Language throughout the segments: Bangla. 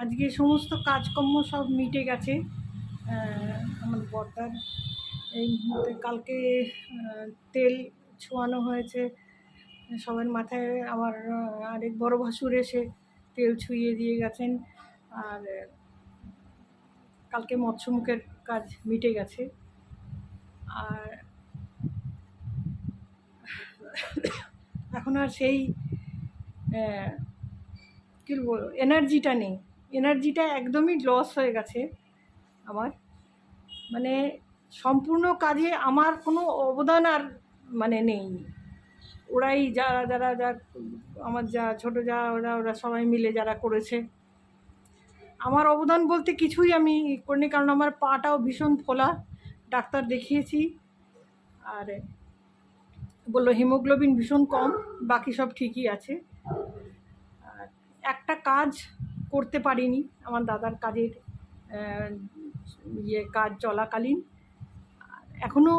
আজকে সমস্ত কাজকর্ম সব মিটে গেছে আমার বর্দার। এই কালকে তেল ছোঁয়ানো হয়েছে সবার মাথায় আহ, আরেক বড় ভাসুর এসে তেল ছুঁয়ে দিয়ে গেছেন। আর কালকে মৎস্যমুখের কাজ মিটে গেছে। আর এখন আর সেই কী বলব এনার্জিটা নেই। এনার্জিটা একদমই লস হয়ে গেছে আমার। মানে সম্পূর্ণ কাজে আমার কোনো অবদান আর মানে নেই। ওরাই যারা যারা, যা, আমার যা, ছোটো যা, ওরা ওরা সবাই মিলে যারা করেছে। আমার অবদান বলতে কিছুই আমি করিনি, কারণ আমার পাটাও ভীষণ ফোলা। ডাক্তার দেখিয়েছি। আর বলল হিমোগ্লোবিন ভীষণ কম, বাকি সব ঠিকই আছে। আর একটা কাজ করতে পারিনি আমার দাদার কাজের ইয়ে কাজ চলাকালীন। এখনও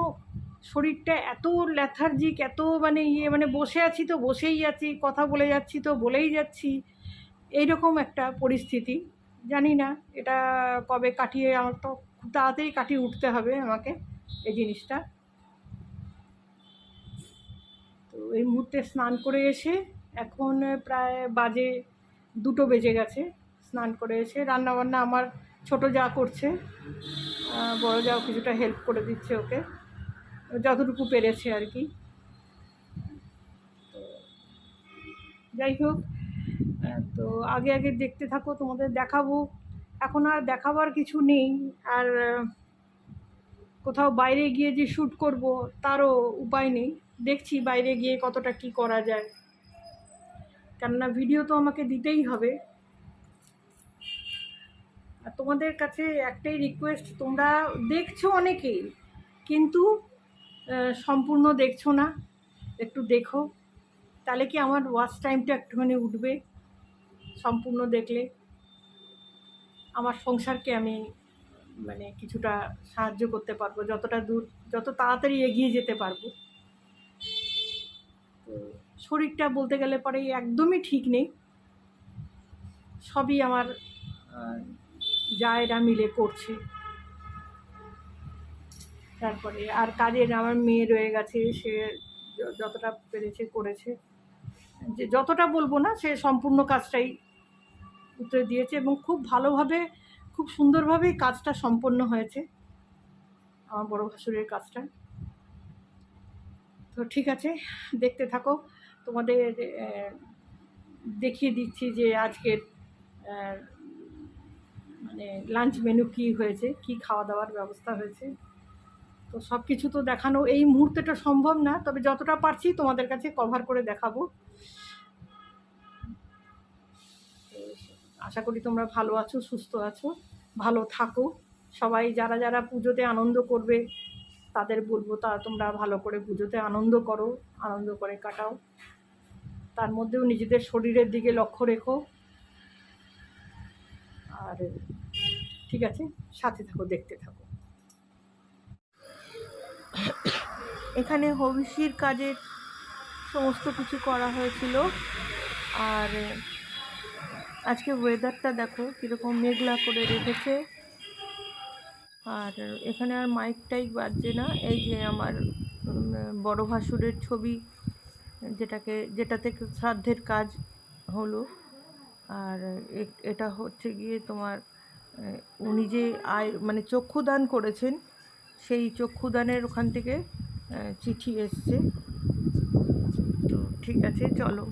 শরীরটা এত ল্যাথার্জিক এত মানে ইয়ে মানে বসে আছি তো, বসেই আছি, কথা বলে যাচ্ছি তো, বলেই যাচ্ছি। এইরকম একটা পরিস্থিতি। জানি না এটা কবে কাটিয়ে আমার তো খুব তাড়াতাড়ি কাটিয়ে উঠতে হবে আমাকে এই জিনিসটা। তো এই মুহূর্তে স্নান করে এসে এখন প্রায় বাজে দুটো বেজে গেছে, স্নান করে এসে রান্নাবান্না আমার ছোট যা করছে বড় যাও কিছুটা হেল্প করে দিচ্ছে ওকে। যতটুকু পেরেছে আর কি। যাই হোক তো আগে আগে দেখতে থাকো, তোমাদের দেখাবো। এখন আর দেখাবার কিছু নেই, আর কোথাও বাইরে গিয়ে যে শ্যুট করব, তারও উপায় নেই। দেখছি বাইরে গিয়ে কতটা কি করা যায়। কেননা ভিডিও তো আমাকে দিতেই হবে। আর তোমাদের কাছে একটাই রিকোয়েস্ট তোমরা দেখছ অনেকেই কিন্তু সম্পূর্ণ দেখছ না। একটু দেখো, তাহলে কি আমার ওয়াচ টাইমটা একটুখানি উঠবে সম্পূর্ণ দেখলে? আমার সংসারকে আমি মানে কিছুটা সাহায্য করতে পারব, যতটা দূর, যত তাড়াতাড়ি এগিয়ে যেতে পারব। শরীরটা বলতে গেলে পরে একদমই ঠিক নেই। সবই আমার জায়েরা মিলে করছে। তারপরে আর কাজের আমার মেয়ে রয়ে গেছে, সে যতটা পেরেছে করেছে। যে যতটা বলব না, সে সম্পূর্ণ কাজটাই উত্তর দিয়েছে এবং খুব ভালোভাবে, খুব সুন্দরভাবেই কাজটা সম্পন্ন হয়েছে, আমার বড় ভাসুরের কাজটা। তো ঠিক আছে, দেখতে থাকো। তোমাদের দেখিয়ে দিচ্ছি যে আজকের মানে লাঞ্চ মেনু কি হয়েছে, কি খাওয়া দাওয়ার ব্যবস্থা হয়েছে। তো সব কিছু তো দেখানো এই মুহূর্তেটা সম্ভব না, তবে যতটা পারছি তোমাদের কাছে কভার করে দেখাবো। আশা করি তোমরা ভালো আছো, সুস্থ আছো, ভালো থাকো। সবাই যারা যারা পুজোতে আনন্দ করবে, তাদের বলব তা তোমরা ভালো করে পুজোতে আনন্দ করো, আনন্দ করে কাটাও। তার মধ্যেও নিজেদের শরীরের দিকে লক্ষ্য রেখো। আর ঠিক আছে, সাথে থাকো, দেখতে থাকো। এখানে হবিষির কাজের সমস্ত কিছু করা হয়েছিল। আর আজকে ওয়েদারটা দেখো কীরকম মেঘলা করে রেখেছে। আর এখানে আর মাইক টাইক বাজছে না। এই যে আমার বড় ভাসুরের ছবি যেটাকে যেটাতে শ্রাদ্ধের কাজ হলো। আর এটা হচ্ছে গিয়ে তোমার উনি যে আয় মানে চক্ষুদান করেছেন, সেই চক্ষুদানের ওখান থেকে চিঠি এসছে। তো ঠিক আছে, চলো।